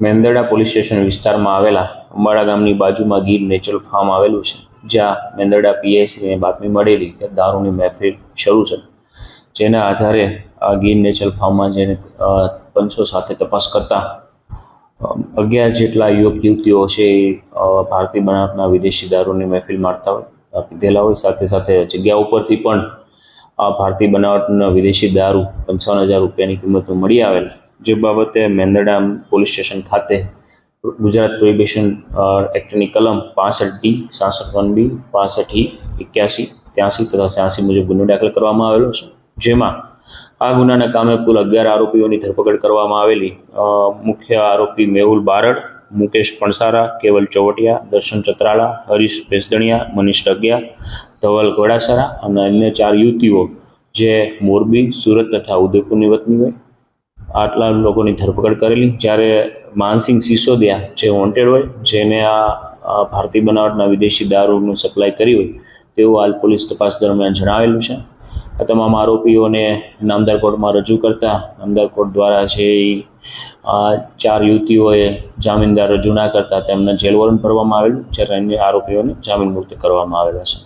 Mendarda police station વિસ્તારમાં આવેલા અંબાળા ગામની બાજુમાં ગીર નેચરલ ફાર્મ આવેલું છે, જ્યાં મેંદરડા પીઆઈસીને બાતમી મળેલી કે દારૂની મહેફિલ શરૂ છે. જેના આધારે આ ગીર નેચરલ ફાર્મમાં જેને પંચો સાથે તપાસ કરતા અગિયાર જેટલા યુવક યુવતીઓ છે એ ભારતીય બનાવટના વિદેશી દારૂની મહેફિલ મારતા હોય પીધેલા હોય. સાથે સાથે જગ્યા ઉપરથી પણ આ ભારતીય બનાવટના વિદેશી દારૂ પંચાવન હજાર રૂપિયાની કિંમતનું મળી આવેલ જે બાબતે મેંદરડા પોલીસ સ્ટેશન ખાતે ગુજરાત પ્રોહિબિશન એક્ટની કલમ પાસઠ ડી, સાસઠ વન બી, પાસઠ ઈ, એક્યાસી, ત્યાંસી તથા છ્યાસી મુજબ ગુનો દાખલ કરવામાં આવેલો છે. જેમાં આ ગુનાના કામે કુલ અગિયાર આરોપીઓની ધરપકડ કરવામાં આવેલી મુખ્ય આરોપી મેહુલ બારડ, મુકેશ પણસારા, કેવલ ચોવટિયા, દર્શન ચતરાળા હરીશ ભેસદણિયા, મનીષ ટગિયા, ધવલ ઘોડાસરા અને અન્ય ચાર યુવતીઓ, જે મોરબી, સુરત તથા ઉદયપુરની વતની હોય. આટલા લોકોની ધરપકડ કરેલી. જ્યારે માનસિંહ સિસોદિયા જે વોન્ટેડ હોય, જેને આ ભારતીય બનાવટના વિદેશી દારૂનું સપ્લાય કરી હોય તેવું હાલ પોલીસ તપાસ દરમિયાન જણાવેલું છે. આ તમામ આરોપીઓને નામદાર કોર્ટમાં રજૂ કરતા નામદાર કોર્ટ દ્વારા છે ચાર યુવતીઓએ જામીનદાર રજૂ ના કરતા તેમને જેલ વોરંટ ભરવામાં આવેલું, જ્યારે અન્ય આરોપીઓને જામીન મુક્ત કરવામાં આવેલા છે.